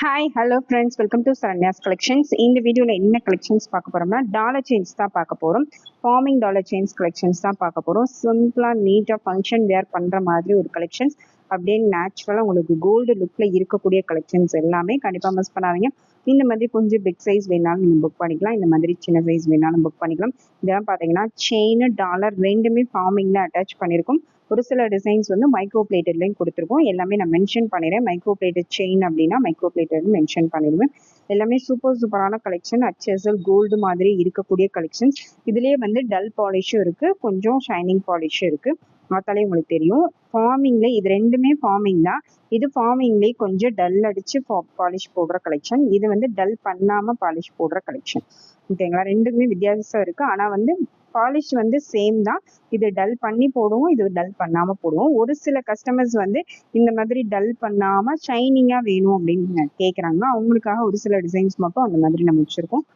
Hi hello friends welcome to Saranya's collections இந்த வீடியோவில் என்ன கலெக்ஷன்ஸ் பார்க்க போகிறோம்னா டாலர் செயின்ஸ் தான் பார்க்க போகிறோம் ஃபார்மிங் டாலர் செயின்ஸ் கலெக்ஷன்ஸ் தான் பார்க்க போகிறோம் சிம்பிளாக நீட்டாக ஃபங்க்ஷன் வேர் பண்ணுற மாதிரி ஒரு கலெக்ஷன்ஸ் அப்படியே நேச்சுரலாக உங்களுக்கு கோல்டு லுக்கில் இருக்கக்கூடிய கலெக்ஷன்ஸ் எல்லாமே கண்டிப்பாக மிஸ் பண்ணாதீங்க. இந்த மாதிரி கொஞ்சம் பிக் சைஸ் வேணாலும் நீங்கள் புக் பண்ணிக்கலாம். இந்த மாதிரி சின்ன சைஸ் வேணாலும் புக் பண்ணிக்கலாம். இதெல்லாம் பார்த்தீங்கன்னா செயின் டாலர் ரெண்டுமே ஃபார்மிங்கில் அட்டாச் பண்ணியிருக்கோம். ஒரு சில டிசைன்ஸ் வந்து மைக்ரோ பிளேட்டட்லையும் கொடுத்துருக்கோம். எல்லாமே நான் மென்ஷன் பண்ணிடுறேன். மைக்ரோ பிளேட்டட் செயின் அப்படின்னா மைக்ரோ பிளேட்டட் மென்ஷன் பண்ணிடுவேன். எல்லாமே சூப்பர் சூப்பரான கலெக்ஷன் அச்சசல் கோல்டு மாதிரி இருக்கக்கூடிய கலெக்ஷன்ஸ் இதுலேயே வந்து டல் பாலிஷும் இருக்குது கொஞ்சம் ஷைனிங் பாலிஷும் இருக்குது பார்த்தாலே உங்களுக்கு தெரியும். ஃபார்மிங்ல இது ரெண்டுமே ஃபார்மிங் தான். இது ஃபார்மிங்லேயே கொஞ்சம் டல் அடிச்சு பாலிஷ் போடுற கலெக்ஷன் இது வந்து டல் பண்ணாம பாலிஷ் போடுற கலெக்ஷன் ஓகேங்களா? ரெண்டுக்குமே வித்தியாசம் இருக்கு. ஆனா வந்து பாலிஷ் வந்து சேம் தான். இது டல் பண்ணி போடுவோம் இது டல் பண்ணாம போடுவோம். ஒரு சில கஸ்டமர்ஸ் வந்து இந்த மாதிரி டல் பண்ணாம ஷைனிங்கா வேணும் அப்படின்னு கேக்குறாங்க அவங்களுக்காக ஒரு சில டிசைன்ஸ் மட்டும் அந்த மாதிரி நம்ம வச்சிருக்கோம்.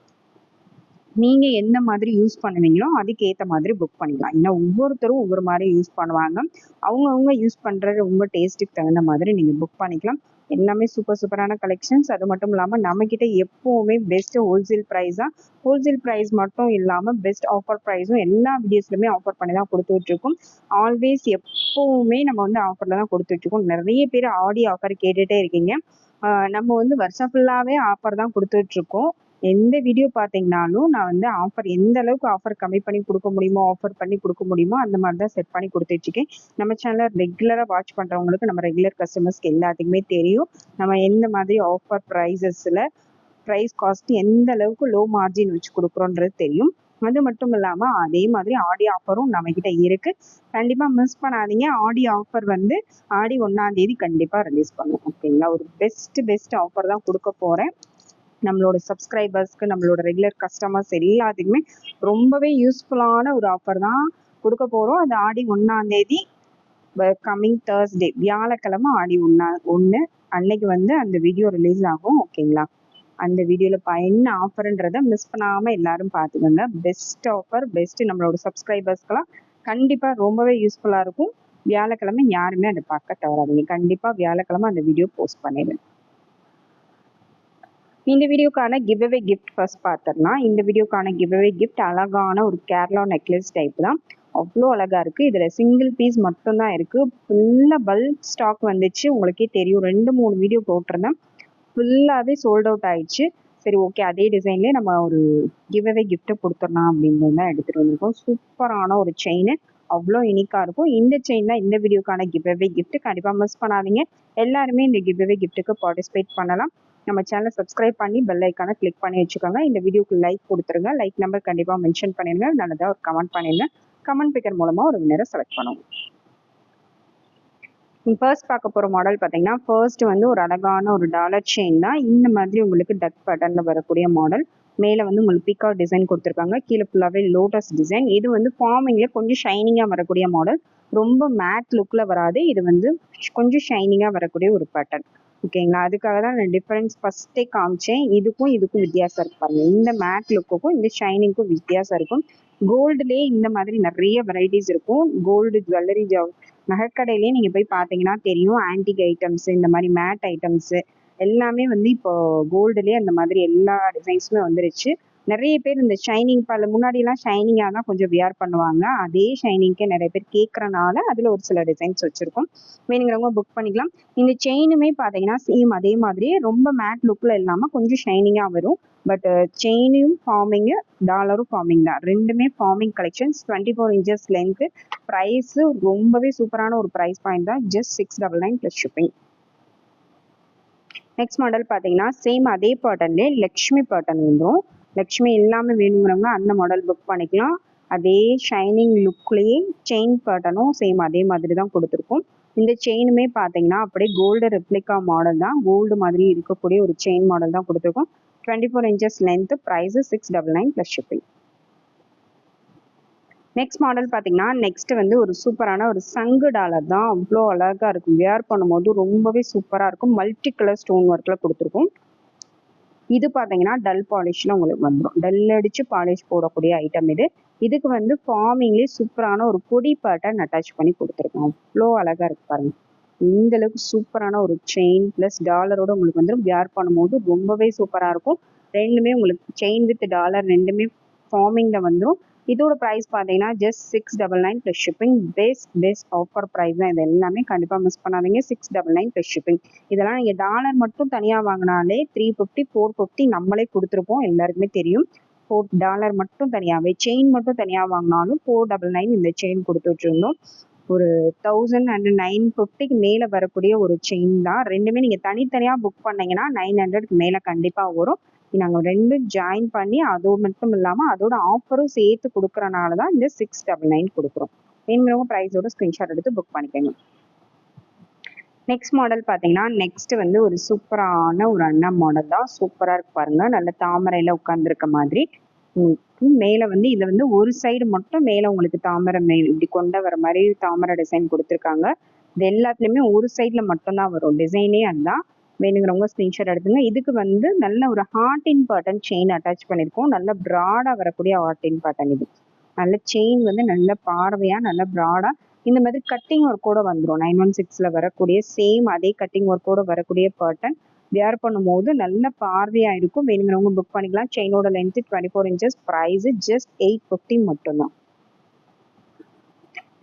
நீங்க எந்த மாதிரி யூஸ் பண்ணுவீங்களோ அதுக்கு ஏத்த மாதிரி புக் பண்ணிக்கலாம். ஏன்னா ஒவ்வொருத்தரும் ஒவ்வொரு மாதிரி யூஸ் பண்ணுவாங்க. அவங்கவுங்க யூஸ் பண்ற உங்க டேஸ்ட்டுக்கு தகுந்த மாதிரி நீங்க புக் பண்ணிக்கலாம். எல்லாமே சூப்பர் சூப்பரான கலெக்ஷன்ஸ் அது மட்டும் இல்லாமல் நம்ம எப்போவுமே பெஸ்ட் ஹோல்சேல் ப்ரைஸ் தான் ஹோல்சேல் ப்ரைஸ் மட்டும் இல்லாமல் பெஸ்ட் ஆஃபர் ப்ரைஸும் எல்லா வீடியோஸ்லையுமே ஆஃபர் பண்ணி தான் கொடுத்துட்ருக்கோம் ஆல்வேஸ் எப்போவுமே நம்ம வந்து ஆஃபரில் தான் கொடுத்துட்ருக்கோம் நிறைய பேர் ஆடி ஆஃபர் கேட்டுட்டே இருக்கீங்க. நம்ம வந்து வருஷம் ஃபுல்லாகவே ஆஃபர் தான் கொடுத்துட்ருக்கோம் எந்த வீடியோ பார்த்தீங்கனாலும் நான் வந்து ஆஃபர் எந்த அளவுக்கு ஆஃபர் கம்மி பண்ணி கொடுக்க முடியுமோ ஆஃபர் பண்ணி கொடுக்க முடியுமோ அந்த மாதிரி தான் செட் பண்ணி கொடுத்துட்ருக்கேன் நம்ம சேனலை ரெகுலராக வாட்ச் பண்ணுறவங்களுக்கு நம்ம ரெகுலர் கஸ்டமர்ஸ்க்கு எல்லாத்துக்குமே தெரியும். நம்ம எந்த மாதிரி ஆஃபர் ப்ரைஸஸில் ப்ரைஸ் காஸ்ட் எந்த அளவுக்கு லோ மார்ஜின் வச்சு கொடுக்குறோன்றது தெரியும். அது மட்டும் இல்லாமல் அதே மாதிரி ஆடி ஆஃபரும் நம்மக்கிட்ட இருக்குது கண்டிப்பாக மிஸ் பண்ணாதீங்க. ஆடி ஆஃபர் வந்து ஆடி ஒன்றாந்தேதி கண்டிப்பாக ரிலீஸ் பண்ணுவோம். ஓகேங்களா? ஒரு பெஸ்ட் பெஸ்ட் ஆஃபர் தான் கொடுக்க போகிறேன் நம்மளோட சப்ஸ்கிரைபர்ஸ்க்கு நம்மளோட ரெகுலர் கஸ்டமர்ஸ் எல்லாத்துக்குமே ரொம்பவே யூஸ்ஃபுல்லான ஒரு ஆஃபர் தான் கொடுக்க போகிறோம் அது ஆடி ஒன்றாம் தேதி கம்மிங் தேர்ஸ்டே வியாழக்கிழமை ஆடி ஒன்றா ஒன்று அன்னைக்கு வந்து அந்த வீடியோ ரிலீஸ் ஆகும் ஓகேங்களா அந்த வீடியோவில் என்ன ஆஃபர்ன்றதை மிஸ் பண்ணாமல் எல்லாரும் பார்த்துக்கோங்க. பெஸ்ட் ஆஃபர் பெஸ்ட் நம்மளோட சப்ஸ்கிரைபர்ஸ்க்கெல்லாம் கண்டிப்பாக ரொம்பவே யூஸ்ஃபுல்லாக இருக்கும். வியாழக்கிழமை யாருமே அதை பார்க்க தவறாதீங்க. கண்டிப்பாக வியாழக்கிழமை அந்த வீடியோ போஸ்ட் பண்ணிடுங்க. இந்த வீடியோக்கான கிவ்அவே கிஃப்ட் ஃபர்ஸ்ட் பார்த்தோம்னா இந்த வீடியோக்கான கிவ்அவே கிஃப்ட் அழகான ஒரு கேரளா நெக்லஸ் டைப் தான். அவ்வளோ அழகாக இருக்குது இதில் சிங்கிள் பீஸ் மட்டும்தான் இருக்குது ஃபுல்லாக பல்க் ஸ்டாக் வந்துச்சு. உங்களுக்கே தெரியும். ரெண்டு மூணு வீடியோ போட்டிருந்தேன். ஃபுல்லாகவே சோல்ட் அவுட் ஆயிடுச்சு. சரி ஓகே அதே டிசைன்லேயே நம்ம ஒரு கிவ்அவே கிஃப்ட்டை கொடுத்துடலாம் அப்படின்னு தான் எடுத்துகிட்டு வந்திருக்கோம். சூப்பரான ஒரு செயின் அவ்வளோ யூனிக்காக இருக்கும். இந்த செயின் தான் இந்த வீடியோக்கான கிவ்அவே கிஃப்ட் கண்டிப்பாக மிஸ் பண்ணாதீங்க. எல்லாருமே இந்த கிவ்அவே கிஃப்ட்டுக்கு பார்ட்டிசிபேட் பண்ணலாம். நம்ம சேனலை சப்ஸ்கிரைப் பண்ணி பெல் ஐக்கானை கிளிக் பண்ணி வச்சுக்கோங்க. இந்த வீடியோக்கு லைக் கொடுத்துருங்க. லைக் நம்பர் கண்டிப்பாக மென்ஷன் பண்ணிடுங்க. நல்லதாக ஒரு கமெண்ட் பண்ணிடுங்க. கமெண்ட் பிக்கர் மூலமாக ஒரு வினரை செலக்ட் பண்ணுவோம். ஃபர்ஸ்ட் பார்க்க போகிற மாடல் பார்த்தீங்கன்னா ஃபர்ஸ்ட் வந்து ஒரு அழகான ஒரு டாலர் செயின் தான். இந்த மாதிரி உங்களுக்கு டக் பட்டனில் வரக்கூடிய மாடல் மேலே வந்து உங்களுக்கு பிக்கா டிசைன் கொடுத்துருக்காங்க. கீழே ஃபுல்லாகவே லோட்டஸ் டிசைன் இது வந்து ஃபார்மிங்கில் கொஞ்சம் ஷைனிங்காக வரக்கூடிய மாடல் ரொம்ப மேட் லுக்கில் வராது. இது வந்து கொஞ்சம் ஷைனிங்காக வரக்கூடிய ஒரு பேட்டர்ன் ஓகேங்களா? அதுக்காக தான் நான் டிஃபரன்ஸ் ஃபஸ்ட்டே காமிச்சேன். இதுக்கும் இதுக்கும் வித்தியாசம் இருக்கு பாருங்க இந்த மேட் லுக்குக்கும் இந்த ஷைனிங்க்கும் வித்தியாசம் இருக்கும். கோல்டுலேயே இந்த மாதிரி நிறைய வெரைட்டிஸ் இருக்கும். கோல்டு ஜுவல்லரி நகைக்கடையிலேயே நீங்கள் போய் பார்த்தீங்கன்னா தெரியும். ஆன்டிக் ஐட்டம்ஸ் இந்த மாதிரி மேட் ஐட்டம்ஸ் எல்லாமே வந்து இப்போ கோல்டுலேயே அந்த மாதிரி எல்லா டிசைன்ஸுமே வந்துருச்சு. நிறைய பேர் இந்த ஷைனிங் பல முன்னாடிலாம் ஷைனிங்காக தான் கொஞ்சம் வியர் பண்ணுவாங்க. அதே ஷைனிங்க்கே நிறைய பேர் கேட்குறனால அதில் ஒரு சில டிசைன்ஸ் வச்சுருக்கோம். வேணுங்கிறவங்க புக் பண்ணிக்கலாம். இந்த செயினுமே பார்த்தீங்கன்னா சேம் அதே மாதிரி ரொம்ப மேட் லுக்கில் இல்லாமல் கொஞ்சம் ஷைனிங்காக வரும். பட் செயினையும் ஃபார்மிங்கு டாலரும் ஃபார்மிங் தான். ரெண்டுமே forming collections twenty four inches length price ரொம்பவே சூப்பரான ஒரு ப்ரைஸ் பாயிண்ட் தான். Just six double nine plus shipping next model பார்த்தீங்கன்னா சேம் அதே பேட்டர்ன்லேயே லக்ஷ்மி பேட்டர்ன் வந்துடும் லக்ஷ்மி இல்லாமல் வேணுங்கிறவங்க அந்த மாடல் புக் பண்ணிக்கலாம். அதே ஷைனிங் லுக்லேயே செயின் பேட்டர்னும் சேம் அதே மாதிரி தான் கொடுத்துருக்கோம். இந்த செயினுமே பார்த்தீங்கன்னா அப்படியே கோல்டு ரெப்ளிகா மாடல் தான். கோல்டு மாதிரி இருக்கக்கூடிய ஒரு செயின் மாடல் தான் கொடுத்துருக்கோம். Twenty four inches length price six double nine plus shipping next model பார்த்தீங்கன்னா நெக்ஸ்ட் வந்து ஒரு சூப்பரான ஒரு சங்கு டாலர் தான். அவ்வளோ அழகாக இருக்கும். வியர் பண்ணும்போது ரொம்பவே சூப்பராக இருக்கும். மல்டி கலர் ஸ்டோன் ஒர்க்கில் கொடுத்துருக்கோம். இது பார்த்தீங்கன்னா டல் பாலிஷில் உங்களுக்கு வந்துடும் டல் அடித்து பாலிஷ் போடக்கூடிய ஐட்டம் இது. இதுக்கு வந்து ஃபார்மிங்லேயே சூப்பரான ஒரு பொடி பேட்டர்ன் அட்டாச் பண்ணி கொடுத்துருக்கோம். அவ்வளோ அழகாக இருக்கு பாருங்க. இந்த அளவுக்கு சூப்பரான ஒரு செயின் ப்ளஸ் டாலரோட உங்களுக்கு வந்துடும் வியர் பண்ணும்போது ரொம்பவே சூப்பராக இருக்கும். ரெண்டுமே உங்களுக்கு செயின் வித் டாலர் ரெண்டுமே ஃபார்மிங்கில் வந்துடும் இதோட ப்ரைஸ் பார்த்தீங்கன்னா just six double nine plus shipping best best offer price தான். இது எல்லாமே கண்டிப்பாக மிஸ் பண்ணாதீங்க. Six double nine plus shipping இதெல்லாம் நீங்கள் டாலர் மட்டும் தனியாக வாங்கினாலே த்ரீ ஃபிஃப்டி ஃபோர் ஃபிஃப்டி நம்மளே கொடுத்துருப்போம். எல்லாருக்குமே தெரியும். ஃபோர் டாலர் மட்டும் தனியாகவே செயின் மட்டும் தனியாக வாங்கினாலும் ஃபோர் டபுள் நைன் இந்த செயின் கொடுத்துட்ருந்தோம் ஒரு தௌசண்ட் அண்ட் நைன் ஃபிஃப்டிக்கு மேலே வரக்கூடிய ஒரு செயின் தான். ரெண்டுமே நீங்கள் தனித்தனியாக புக் பண்ணீங்கன்னா நைன் ஹண்ட்ரட்க்கு மேலே கண்டிப்பாக வரும். நாங்கள் ரெண்டும் ஜாயின் பண்ணி அதோடு மட்டும் இல்லாமல் அதோட ஆஃபரும் சேர்த்து கொடுக்குறனால தான் இந்த சிக்ஸ் டபுள் நைன் கொடுக்குறோம். வேணுங்கிறவங்க ப்ரைஸோட ஸ்க்ரீன்ஷாட் எடுத்து புக் பண்ணிக்கோங்க. நெக்ஸ்ட் மாடல் பார்த்தீங்கன்னா நெக்ஸ்ட் வந்து ஒரு சூப்பரான ஒரு அண்ணா மாடல் தான். சூப்பராக இருக்கு பாருங்க. நல்ல தாமரையில் உட்காந்துருக்க மாதிரி. மேலே வந்து இதில் வந்து ஒரு சைடு மட்டும் மேலே உங்களுக்கு தாமரை மே இப்படி கொண்ட வர மாதிரி தாமரை டிசைன் கொடுத்துருக்காங்க. இது எல்லாத்துலேயுமே ஒரு சைடில் மட்டும்தான் வரும். டிசைனே அதுதான். வேணுங்கிறவங்க ஸ்க்ரீன்ஷாட் எடுத்துங்க. இதுக்கு வந்து நல்ல ஒரு ஹார்டின் பேட்டர்ன் செயின் அட்டாச் பண்ணியிருக்கோம் நல்ல ப்ராடாக வரக்கூடிய ஹார்டின் பேட்டர்ன் இது நல்ல செயின் வந்து நல்ல பார்வையாக நல்ல ப்ராடாக இந்த மாதிரி கட்டிங் ஒர்க்கோட வந்துடும் நைன் ஒன் சிக்ஸில் வரக்கூடிய சேம் அதே கட்டிங் ஒர்க்கோட வரக்கூடிய பேட்டர்ன் வியர் பண்ணும்போது நல்ல பார்வையாக இருக்கும். வேணுங்கிறவங்க புக் பண்ணிக்கலாம். செயினோட length twenty four inches price just eight fifty மட்டும்தான்.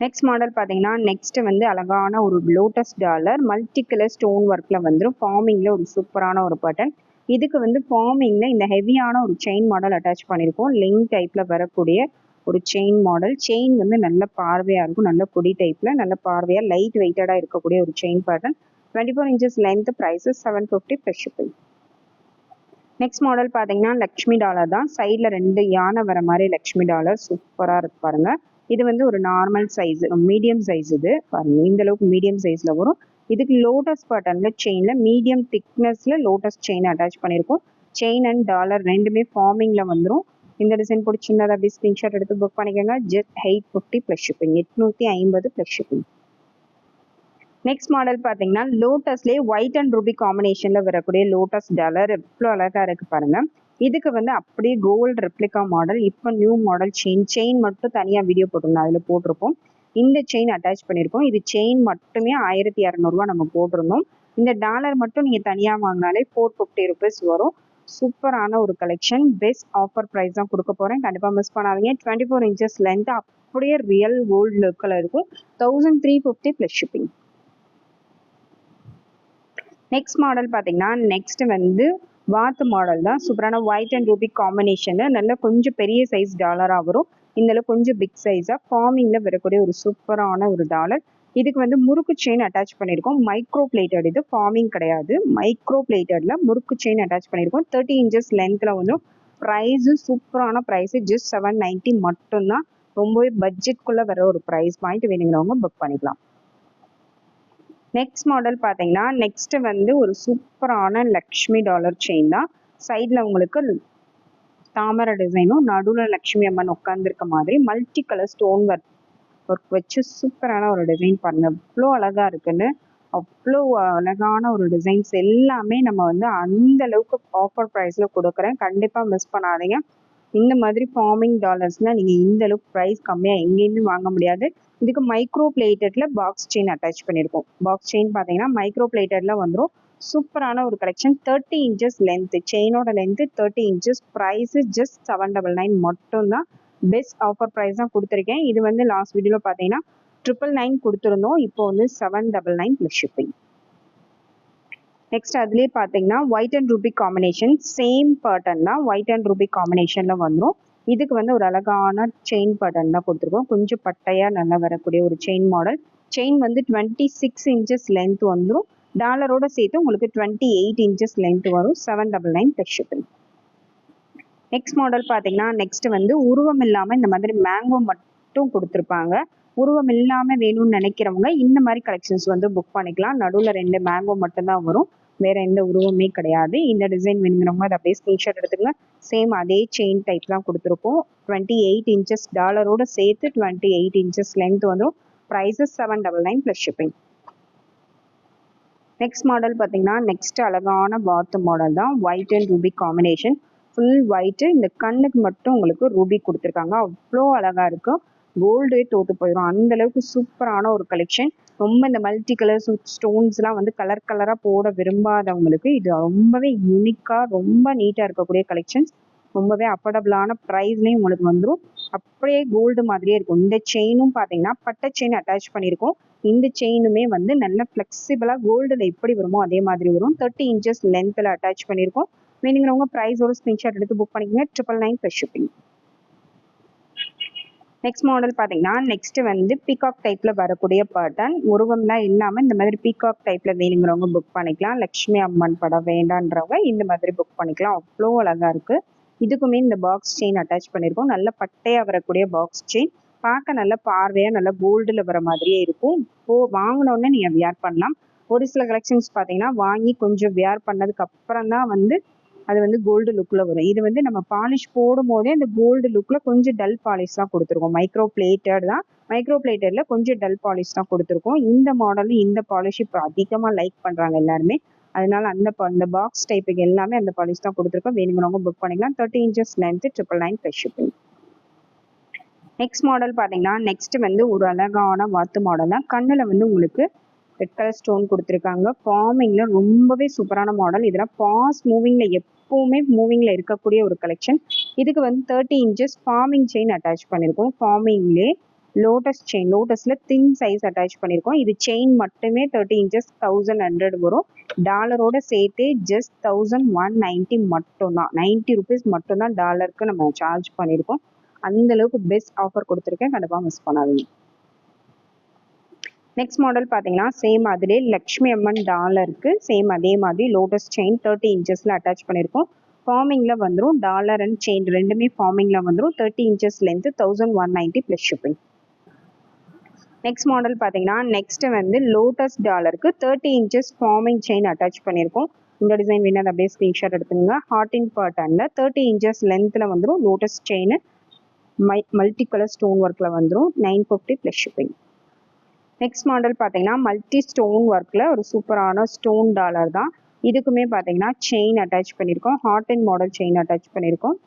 நெக்ஸ்ட் மாடல் பார்த்தீங்கன்னா நெக்ஸ்ட் வந்து அழகான ஒரு lotus dollar multi colour stone ஒர்க்கில் வந்துடும் ஃபார்மிங்கில் ஒரு சூப்பரான ஒரு பட்டன் இதுக்கு வந்து ஃபார்மிங்கில் இந்த ஹெவியான ஒரு செயின் மாடல் அட்டாச் பண்ணியிருக்கோம் லிங்க் டைப்பில் வரக்கூடிய ஒரு செயின் மாடல் செயின் வந்து நல்ல பார்வையாக இருக்கும். நல்ல கொடி டைப்பில் நல்ல பார்வையாக லைட் வெயிட்டடாக இருக்கக்கூடிய ஒரு chain pattern twenty four inches length prices seven fifty fresh next model பார்த்தீங்கன்னா லக்ஷ்மி டாலர் தான். சைடில் ரெண்டு யானை வர மாதிரி லக்ஷ்மி டாலர் சூப்பராக இருக்கு பாருங்கள் இது வந்து ஒரு நார்மல் சைஸ் மீடியம் சைஸ் இது. பாருங்க இந்த அளவுக்கு மீடியம் சைஸில் வரும். இதுக்கு லோட்டஸ் பட்டன்ல செயினில் மீடியம் திக்னஸ்ல லோட்டஸ் செயின் அட்டாச் பண்ணியிருக்கோம் செயின் அண்ட் டாலர் ரெண்டுமே ஃபார்மிங்கில் வந்துடும் இந்த டிசைன் பிடிச்சிருந்தா அப்படி ஸ்கிரீன்ஷாட் எடுத்து புக் பண்ணிக்கோங்க. Just eight fifty plus shipping எட்நூற்றி ஐம்பது ப்ளஸ் ஷிப்பிங் நெக்ஸ்ட் மாடல் பார்த்தீங்கன்னா லோட்டஸ்லேயே ஒயிட் அண்ட் ரூபி காம்பினேஷனில் வரக்கூடிய லோட்டஸ் டாலர் எவ்வளோ அழகாக இருக்குது பாருங்கள் இதுக்கு வந்து அப்படியே கோல்டு ரெப்ளிகா மாடல் இப்போ நியூ மாடல் செயின் செயின் மட்டும் தனியாக வீடியோ போட்டிருந்தோம் அதில் போட்டிருப்போம் இந்த செயின் அட்டாச் பண்ணியிருக்கோம். இது செயின் மட்டுமே ஆயிரத்தி இரநூறுவா நம்ம போட்டிருந்தோம். இந்த டாலர் மட்டும் நீங்கள் தனியாக வாங்கினாலே ஃபோர் ஃபிஃப்டி ருபீஸ் வரும். சூப்பரான ஒரு கலெக்ஷன் பெஸ்ட் ஆஃபர் ப்ரைஸ் தான் கொடுக்க போகிறேன் கண்டிப்பாக மிஸ் பண்ணாதீங்க. டுவெண்ட்டி ஃபோர் இன்ச்சஸ் லென்த் அப்படியே ரியல் கோல்டு லுக்கில் இருக்கும். Thousand three fifty plus shipping next model பார்த்தீங்கன்னா நெக்ஸ்ட் வந்து வாத்து மாடல் தான். சூப்பரான ஒயிட் அண்ட் ரூபி காம்பினேஷனில் நல்ல கொஞ்சம் பெரிய சைஸ் டாலராக வரும். இந்த கொஞ்சம் பிக் சைஸாக ஃபார்மிங்கில் வரக்கூடிய ஒரு சூப்பரான ஒரு டாலர் இதுக்கு வந்து முறுக்கு செயின் அட்டாச் பண்ணியிருக்கோம் மைக்ரோ பிளேட்டட் இது ஃபார்மிங் கிடையாது. மைக்ரோ பிளேட்டடில் முறுக்கு செயின் அட்டாச் பண்ணியிருக்கோம் தேர்ட்டி இன்ச்சஸ் லென்த்தில் வந்து ப்ரைஸு சூப்பரான ப்ரைஸு ஜஸ்ட் செவன் நைன்ட்டி மட்டும்தான். ரொம்பவே பட்ஜெட்குள்ளே வர ஒரு ப்ரைஸ் பாயிண்ட் வேணுங்கிறவங்க புக் பண்ணிக்கலாம். நெக்ஸ்ட் மாடல் பார்த்தீங்கன்னா நெக்ஸ்ட் வந்து ஒரு சூப்பரான லக்ஷ்மி டாலர் செயின் தான். சைடில் உங்களுக்கு தாமரை டிசைனும் நடுவில் லக்ஷ்மி அம்மன் உட்காந்துருக்க மாதிரி multi colour stone work work வச்சு சூப்பரான ஒரு டிசைன் பாருங்க. அவ்வளோ அழகாக இருக்குன்னு அவ்வளோ அழகான ஒரு டிசைன்ஸ் எல்லாமே நம்ம வந்து அந்த அளவுக்கு ஆஃபர் ப்ரைஸில் கொடுக்குறேன். கண்டிப்பாக மிஸ் பண்ணாதீங்க. இந்த மாதிரி ஃபார்மிங் டாலர்ஸ்லாம் நீங்கள் இந்த அளவுக்கு ப்ரைஸ் கம்மியாக எங்கேயுமே வாங்க முடியாது. இதுக்கு மைக்ரோ பிளேட்டட்ல பாக்ஸ் செயின் அட்டாச் பண்ணியிருக்கோம் பாக்ஸ் செயின் பார்த்தீங்கன்னா மைக்ரோ பிளேட்டட்ல வந்துடும் சூப்பரான ஒரு collection thirty inches length செயினோட length thirty inches price just seven double nine மட்டும்தான். பெஸ்ட் ஆஃபர் ப்ரைஸ் தான் கொடுத்துருக்கேன். இது வந்து லாஸ்ட் வீடியோவில் பார்த்தீங்கன்னா ட்ரிபிள் நைன் கொடுத்துருந்தோம். இப்போ வந்து seven double nine plus shipping next அதுலேயே பார்த்தீங்கன்னா white and ruby combination same pattern தான் ஒயிட் அண்ட் ரூபி காம்பினேஷனில் வந்துடும் இதுக்கு வந்து ஒரு அழகான செயின் பேட்டர்ன் தான் கொடுத்துருக்கோம். கொஞ்சம் பட்டையாக நல்லா வரக்கூடிய ஒரு செயின் மாடல் செயின் வந்து டுவெண்ட்டி சிக்ஸ் இன்ச்சஸ் லென்த் வந்துடும் டாலரோட சேர்த்து உங்களுக்கு டுவெண்ட்டி எயிட் இன்ச்சஸ் லென்த் வரும். Seven double nine plus shipping next model பார்த்தீங்கன்னா நெக்ஸ்ட் வந்து உருவம் இல்லாமல் இந்த மாதிரி மேங்கோ மட்டும் கொடுத்துருப்பாங்க. உருவம் இல்லாமல் வேணும்னு நினைக்கிறவங்க இந்த மாதிரி கலெக்ஷன்ஸ் வந்து புக் பண்ணிக்கலாம். நடுவில் ரெண்டு மேங்கோ மட்டும்தான் வரும். வேற எந்த உருவமே கிடையாது. இந்த டிசைன் வேணுங்கிறவங்க அதை அப்படியே ஸ்க்ரீன்ஷாட் எடுத்துங்க சேம் அதே செயின் டைப் தான் கொடுத்துருப்போம். டுவெண்ட்டி எயிட் இன்ச்சஸ் டாலரோட சேர்த்து டுவெண்ட்டி எயிட் இன்ச்சஸ் லென்த் வந்துடும் prices seven double nine plus shipping next model பார்த்தீங்கன்னா நெக்ஸ்ட் அழகான பாத் மாடல் தான். White and ruby combination full white இந்த கண்ணுக்கு மட்டும் உங்களுக்கு ரூபி கொடுத்துருக்காங்க. அவ்வளோ அழகாக இருக்கும் கோல்டே தோத்து போயிடும் அந்த அளவுக்கு சூப்பரான ஒரு கலெக்ஷன் ரொம்ப இந்த மல்டி கலர்ஸ் ஸ்டோன்ஸ்லாம் வந்து கலர் கலராக போட விரும்பாதவங்களுக்கு இது ரொம்பவே யூனிக்காக ரொம்ப நீட்டாக இருக்கக்கூடிய கலெக்ஷன்ஸ் ரொம்பவே அஃபோர்டபுளான ப்ரைஸ்லேயும் உங்களுக்கு வந்துடும் அப்படியே கோல்டு மாதிரியே இருக்கும். இந்த செயினும் பார்த்தீங்கன்னா பட்டை செயின் அட்டாச் பண்ணியிருக்கோம். இந்த செயினுமே வந்து நல்ல ஃப்ளெக்சிபிளாக கோல்டில் எப்படி வருமோ அதே மாதிரி வரும். தேர்ட்டி இன்ச்சஸ் லென்த்தில் அட்டாச் பண்ணியிருக்கோம். வேணுங்கிறவங்க ப்ரைஸோட ஸ்க்ரீன்ஷாட் எடுத்து புக் பண்ணிக்கோங்க. Triple nine plus shipping next model பார்த்தீங்கன்னா நெக்ஸ்ட் வந்து பீகாக் டைப்ல வரக்கூடிய பேட்டர்ன் உருவம்லாம் இல்லாமல் இந்த மாதிரி பீகாக் டைப்ல வேணுங்கிறவங்க புக் பண்ணிக்கலாம். லக்ஷ்மி அம்மன் படம் வேண்டான்றவங்க இந்த மாதிரி புக் பண்ணிக்கலாம். அவ்வளோ அழகா இருக்கு. இதுக்குமே இந்த பாக்ஸ் செயின் அட்டாச் பண்ணியிருக்கோம் நல்ல பட்டையா வரக்கூடிய பாக்ஸ் செயின் பார்க்க நல்ல பார்வையா நல்ல கோல்டுல வர மாதிரியே இருக்கும். போ வாங்கினோடனே நீங்க வியர் பண்ணலாம். ஒரு சில கலெக்ஷன்ஸ் பார்த்தீங்கன்னா வாங்கி கொஞ்சம் வியர் பண்ணதுக்கு அப்புறம் தான் வந்து அது வந்து கோல்டு லுக்கில் வரும். இது வந்து நம்ம பாலிஷ் போடும் போதே அந்த கோல்டு லுக்கில் கொஞ்சம் டல் பாலிஷ் தான் கொடுத்துருக்கோம். மைக்ரோ பிளேட்டட் தான். மைக்ரோ பிளேட்டடில் கொஞ்சம் டல் பாலிஷ் தான் கொடுத்துருக்கோம். இந்த மாடலும் இந்த பாலிஷ் இப்போ அதிகமாக லைக் பண்ணுறாங்க எல்லாருமே. அதனால அந்த அந்த பாக்ஸ் டைப்புக்கு எல்லாமே அந்த பாலிஷ் தான் கொடுத்துருக்கோம். வேணுங்கிறவங்க புக் பண்ணிக்கலாம். Thirty inches length triple nine fresh shipping next model பார்த்தீங்கன்னா நெக்ஸ்ட் வந்து ஒரு அழகான வாத்து மாடல் தான். கண்ணில் வந்து உங்களுக்கு ரெட் கலர் ஸ்டோன் கொடுத்துருக்காங்க. ஃபார்மிங்கில் ரொம்பவே சூப்பரான மாடல் இதெல்லாம் ஃபாஸ்ட் மூவிங்கில் எப்போவுமே மூவிங்கில் இருக்கக்கூடிய ஒரு கலெக்ஷன் இதுக்கு வந்து thirty inches forming chain attach பண்ணியிருக்கோம் ஃபார்மிங்லே லோட்டஸ் செயின் லோட்டஸில் தின் சைஸ் அட்டாச் பண்ணியிருக்கோம் இது செயின் மட்டுமே தேர்ட்டி இன்ச்சஸ் தௌசண்ட் ஹண்ட்ரட் வரும். டாலரோட சேர்த்து ஜஸ்ட் தௌசண்ட் ஒன் நைன்ட்டி மட்டும்தான். நைன்ட்டி ருபீஸ் மட்டும்தான் டாலருக்கு நம்ம சார்ஜ் பண்ணியிருக்கோம் அந்தளவுக்கு பெஸ்ட் ஆஃபர் கொடுத்துருக்கேன். கண்டிப்பாக மிஸ் பண்ணாதீங்க. நெக்ஸ்ட் மாடல் பார்த்தீங்கன்னா சேம் அதிலே லக்ஷ்மி அம்மன் டாலருக்கு சேம் அதே மாதிரி லோட்டஸ் செயின் தேர்ட்டி இன்ச்சஸில் அட்டாச் பண்ணியிருக்கோம் ஃபார்மிங்கில் வந்துடும் டாலர் அண்ட் செயின் ரெண்டுமே ஃபார்மிங்கில் வந்துடும் thirty inches length thousand one ninety plus shipping next model பார்த்தீங்கன்னா நெக்ஸ்ட் வந்து லோட்டஸ் டாலருக்கு thirty inches forming chain attach பண்ணியிருக்கோம் இந்த டிசைன் வேணும் அப்படியே ஸ்க்ரீன்ஷாட் எடுத்துங்க ஹார்ட் இன் பர்டனில் தேர்ட்டி இன்ச்சஸ் லென்த்தில் வந்துடும் lotus chain my multi colour stone ஒர்க்கில் வந்துடும் nine fifty plus shipping next model பார்த்தீங்கன்னா மல்டி ஸ்டோன் ஒர்க்கில் ஒரு சூப்பரான ஸ்டோன் டாலர் தான். இதுக்குமே பார்த்தீங்கன்னா செயின் அட்டாச் பண்ணியிருக்கோம். Heart and model chain attach பண்ணியிருக்கோம்.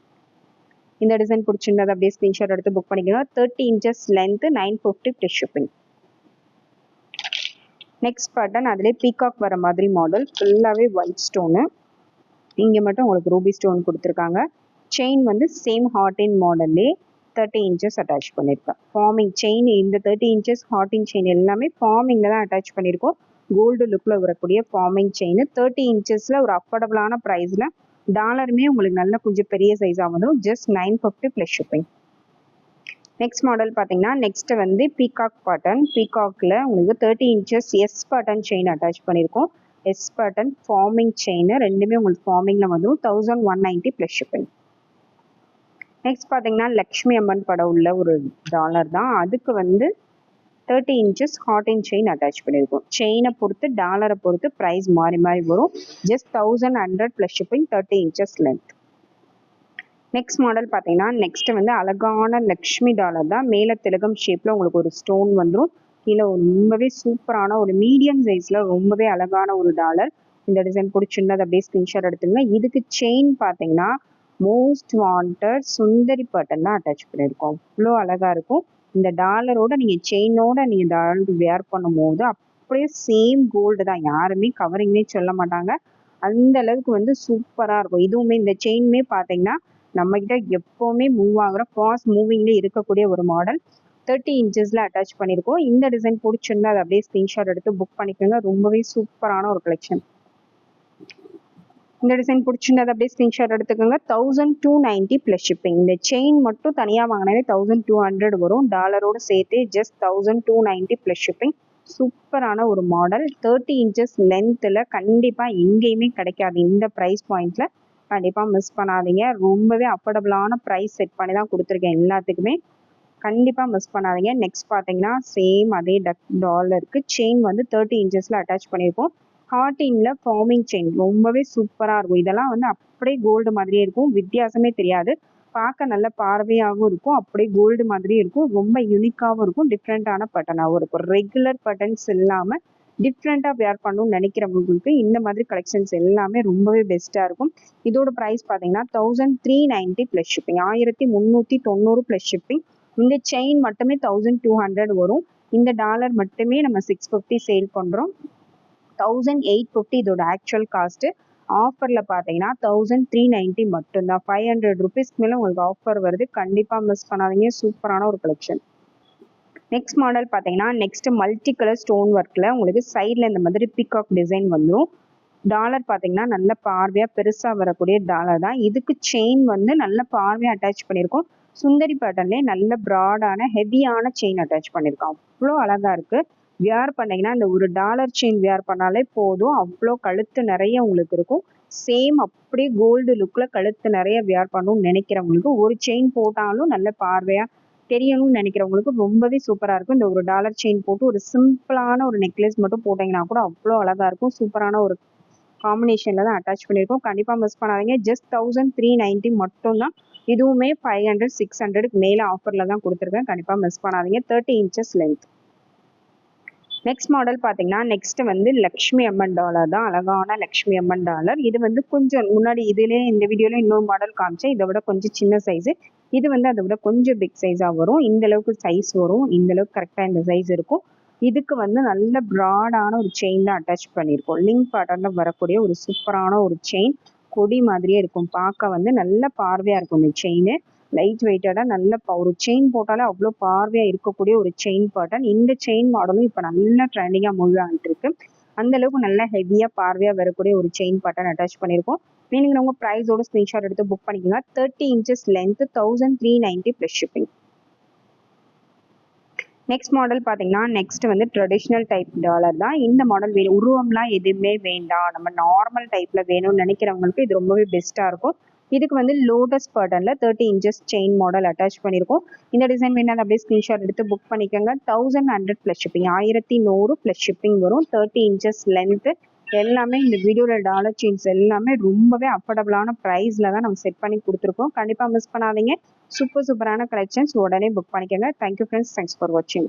இந்த டிசைன் பிடிச்சிருந்தது அப்படியே ஸ்க்ரீன்ஷாட் எடுத்து புக் பண்ணிக்கோங்க. Thirty inches length nine fifty plus shipping next button அதிலே பீகாக் வர மாதிரி மாடல் ஃபுல்லாகவே ஒயிட் ஸ்டோனு இங்கே மட்டும் உங்களுக்கு ரூபி ஸ்டோன் கொடுத்துருக்காங்க. செயின் வந்து சேம் ஹார்ட் அண்ட் மாடல்லே தேர்ட்டி இன்ச்சஸ் அட்டாச் பண்ணியிருக்கேன் ஃபார்மிங் செயின் இந்த தேர்ட்டி இன்ச்சஸ் ஹாட்டிங் செயின் எல்லாமே ஃபார்மிங்கில் தான் அட்டாச் பண்ணியிருக்கோம் கோல்டு லுக்கில் வரக்கூடிய ஃபார்மிங் செயின் தேர்ட்டி இன்ச்சஸில் ஒரு அஃபோர்டபுளான ப்ரைஸில் டாலருமே உங்களுக்கு நல்ல கொஞ்சம் பெரிய சைஸாக வந்துடும் just nine fifty plus shipping next model பார்த்தீங்கன்னா நெக்ஸ்ட் வந்து பீகாக் பட்டன் பீகாக்ல உங்களுக்கு thirty inches S button chain attach பண்ணியிருக்கோம் எஸ் பட்டன் ஃபார்மிங் செயின் ரெண்டுமே உங்களுக்கு ஃபார்மிங்கில் வந்துடும் thousand one ninety plus shipping next பார்த்தீங்கன்னா லக்ஷ்மி அம்மன் படம் உள்ள ஒரு டாலர் தான். அதுக்கு வந்து thirty inches heart in chain attach பண்ணியிருக்கோம் செயினை பொறுத்து டாலரை பொறுத்து ப்ரைஸ் மாறி மாறி வரும். Just thousand hundred plus shipping thirty inches length next model பார்த்தீங்கன்னா நெக்ஸ்ட் வந்து அழகான லக்ஷ்மி டாலர் தான். மேலே திலகம் ஷேப்பில் உங்களுக்கு ஒரு ஸ்டோன் வந்துடும் கீழே ரொம்பவே சூப்பரான ஒரு மீடியம் சைஸில் ரொம்பவே அழகான ஒரு டாலர் இந்த டிசைன் பிடிச்சிருந்தது அப்படியே ஸ்கிரீன்ஷாட் எடுத்துங்க இதுக்கு செயின் பார்த்தீங்கன்னா மோஸ்ட் வாண்டட் சுந்தரி பட்டன் தான் அட்டாச் பண்ணியிருக்கோம். அவ்வளோ அழகாக இருக்கும். இந்த டாலரோட நீங்கள் செயினோட நீங்கள் டாலர் வேர் பண்ணும்போது அப்படியே சேம் கோல்டு தான். யாருமே கவரிங்னே சொல்ல மாட்டாங்க. அந்த அளவுக்கு வந்து சூப்பராக இருக்கும். இதுவுமே இந்த செயினுமே பார்த்தீங்கன்னா நம்மக்கிட்ட எப்போவுமே மூவ் ஆகுற ஃபாஸ்ட் மூவிங்ல இருக்கக்கூடிய ஒரு மாடல் தேர்ட்டி இன்ச்சஸில் அட்டாச் பண்ணியிருக்கோம். இந்த டிசைன் பிடிச்சிருந்தா அதை அப்படியே ஸ்க்ரீன்ஷாட் எடுத்து புக் பண்ணிக்கோங்க. ரொம்பவே சூப்பரான ஒரு கலெக்ஷன் இந்த டிசைன் பிடிச்சிருந்தது அப்படியே ஸ்க்ரீன்ஷாட் எடுத்துக்கோங்க. Thousand two ninety plus shipping இந்த செயின் மட்டும் தனியாக வாங்கினாலே தௌசண்ட் டூ ஹண்ட்ரட் வரும். டாலரோட சேர்த்து just thousand two ninety plus shipping சூப்பரான ஒரு மாடல் தேர்ட்டி இன்ச்சஸ் லென்த்தில் கண்டிப்பாக எங்கேயுமே கிடைக்காது. இந்த ப்ரைஸ் பாயிண்ட்டில் கண்டிப்பாக மிஸ் பண்ணாதீங்க. ரொம்பவே அஃபோர்டபுளான ப்ரைஸ் செட் பண்ணி தான் கொடுத்துருக்கேன் எல்லாத்துக்குமே. கண்டிப்பாக மிஸ் பண்ணாதீங்க. நெக்ஸ்ட் பார்த்தீங்கன்னா சேம் அதே டக் டாலருக்கு செயின் வந்து தேர்ட்டி இன்ச்சஸில் அட்டாச் பண்ணியிருக்கோம். ஹார்டின்ல ஃபார்மிங் செயின் ரொம்பவே சூப்பராக இருக்கும். இதெல்லாம் வந்து அப்படியே கோல்டு மாதிரியே இருக்கும். வித்தியாசமே தெரியாது. பார்க்க நல்ல பார்வையாகவும் இருக்கும். அப்படியே கோல்டு மாதிரியே இருக்கும். ரொம்ப யூனிக்காகவும் இருக்கும். டிஃப்ரெண்ட்டான பட்டனாகவும் இருக்கும். ரெகுலர் பட்டன்ஸ் இல்லாமல் டிஃப்ரெண்ட்டாக வேர் பண்ணணும்னு நினைக்கிறவங்களுக்கு இந்த மாதிரி கலெக்ஷன்ஸ் எல்லாமே ரொம்பவே பெஸ்ட்டாக இருக்கும். இதோட ப்ரைஸ் பார்த்தீங்கன்னா thousand three ninety plus shipping ஆயிரத்தி முந்நூற்றி தொண்ணூறு ப்ளஸ் ஷிப்பிங் இந்த செயின் மட்டுமே தௌசண்ட் டூ ஹண்ட்ரட் வரும். இந்த டாலர் மட்டுமே நம்ம சிக்ஸ் ஃபிஃப்டி சேல் பண்ணுறோம் தௌசண்ட் எயிட் ஃபிஃப்டி இதோட ஆக்சுவல் காஸ்ட்டு ஆஃபரில் பார்த்தீங்கன்னா தௌசண்ட் த்ரீ நைன்ட்டி மட்டும்தான். ஃபைவ் ஹண்ட்ரட் ருபீஸ்க்கு மேலே உங்களுக்கு ஆஃபர் வருது. கண்டிப்பாக மிஸ் பண்ணாதீங்க. சூப்பரான ஒரு கலெக்ஷன் நெக்ஸ்ட் மாடல் பார்த்தீங்கன்னா நெக்ஸ்ட் மல்டி கலர் ஸ்டோன் ஒர்க்கில் உங்களுக்கு சைடில் இந்த மாதிரி பிகாக் டிசைன் வந்துடும் டாலர் பார்த்தீங்கன்னா நல்ல பார்வையாக பெருசாக வரக்கூடிய டாலர் தான். இதுக்கு செயின் வந்து நல்ல பார்வையாக அட்டாச் பண்ணியிருக்கோம். சுந்தரி பேட்டர்ன்லேயே நல்ல ப்ராடான ஹெவியான செயின் அட்டாச் பண்ணியிருக்கோம். அவ்வளோ அழகாக இருக்குது வியர் பண்ணீங்கன்னா இந்த ஒரு டாலர் செயின் வியர் பண்ணாலே போதும். அவ்வளோ கழுத்து நிறைய உங்களுக்கு இருக்கும். சேம் அப்படியே கோல்டு லுக்கில் கழுத்து நிறைய வியர் பண்ணணும்னு நினைக்கிறவங்களுக்கு ஒரு செயின் போட்டாலும் நல்ல பார்வையாக தெரியணும்னு நினைக்கிறவங்களுக்கு ரொம்பவே சூப்பராக இருக்கும். இந்த ஒரு டாலர் செயின் போட்டு ஒரு சிம்பிளான ஒரு நெக்லஸ் மட்டும் போட்டிங்கன்னா கூட அவ்வளோ அழகாக இருக்கும். சூப்பரான ஒரு காம்பினேஷனில் தான் அட்டாச் பண்ணியிருக்கோம். கண்டிப்பாக மிஸ் பண்ணாதீங்க. ஜஸ்ட் தௌசண்ட் த்ரீ நைன்ட்டி மட்டும்தான். இதுவுமே ஃபைவ் ஹண்ட்ரட் சிக்ஸ் ஹண்ட்ரடுக்கு மேலே ஆஃபரில் தான் கொடுத்துருக்கேன். கண்டிப்பாக மிஸ் பண்ணாதீங்க. Thirty inches length next model பார்த்தீங்கன்னா நெக்ஸ்ட் வந்து லக்ஷ்மி அம்மன் டாலர் தான். அழகான லக்ஷ்மி அம்மன் டாலர் இது வந்து கொஞ்சம் முன்னாடி இதுலேயே இந்த வீடியோல இன்னொரு மாடல் காமிச்சேன். இதை விட கொஞ்சம் சின்ன சைஸு இது வந்து அதை விட கொஞ்சம் பிக் சைஸாக வரும். இந்த அளவுக்கு சைஸ் வரும். இந்த அளவுக்கு கரெக்டாக இந்த சைஸ் இருக்கும். இதுக்கு வந்து நல்ல ப்ராடான ஒரு செயின் தான் அட்டாச் பண்ணியிருக்கோம். லிங்க் பேட்டர்னில் வரக்கூடிய ஒரு சூப்பரான ஒரு செயின் கொடி மாதிரியே இருக்கும். பார்க்க வந்து நல்ல பார்வையாக இருக்கும் இந்த செயின் லைட் வெயிட்டடாக நல்ல ஒரு செயின் போட்டாலே அவ்வளோ பார்வையாக இருக்கக்கூடிய ஒரு செயின் பேட்டர்ன் இந்த செயின் மாடலும் இப்போ நல்ல ட்ரெண்டிங்காக மூவ் இருக்கு. அந்த அளவுக்கு நல்லா ஹெவியாக பார்வையாக வரக்கூடிய ஒரு செயின் பேட்டர்ன் அட்டாச் பண்ணியிருக்கோம் வேணுங்கிறவங்க ப்ரைஸோட ஸ்க்ரீன்ஷாட் எடுத்து புக் பண்ணிக்கோங்க. Thirty inches length thousand three ninety plus shipping next model பார்த்தீங்கன்னா நெக்ஸ்ட் வந்து ட்ரெடிஷ்னல் டைப் டாலர் தான். இந்த மாடல் வேணும் உருவம்லாம் எதுவுமே வேண்டாம். நம்ம நார்மல் டைப்பில் வேணும்னு நினைக்கிறவங்களுக்கு இது ரொம்பவே பெஸ்ட்டாக இருக்கும். இதுக்கு வந்து லோட்டஸ் பேட்டர்னில் thirty inches chain model attach பண்ணியிருக்கோம் இந்த டிசைன் வேணால் அப்படியே ஸ்க்ரீன்ஷாட் எடுத்து புக் பண்ணிக்கோங்க. தௌசண்ட் ஹண்ட்ரட் ப்ளஸ் ஷிப்பிங் ஆயிரத்தி நூறு ப்ளஸ் ஷிப்பிங் வரும். தேர்ட்டி இன்ச்சஸ் லென்த்து எல்லாமே இந்த வீடியோவில் டாலர் செயின்ஸ் எல்லாமே ரொம்பவே அஃபோர்டபுளான ப்ரைஸில் தான் நம்ம செட் பண்ணி கொடுத்துருக்கோம். கண்டிப்பாக மிஸ் பண்ணாதீங்க. சூப்பர் சூப்பரான கலெக்ஷன்ஸ் உடனே புக் பண்ணிக்கோங்க. தேங்க்யூ ஃப்ரெண்ட்ஸ் தேங்க்ஸ் ஃபார் வாட்சிங்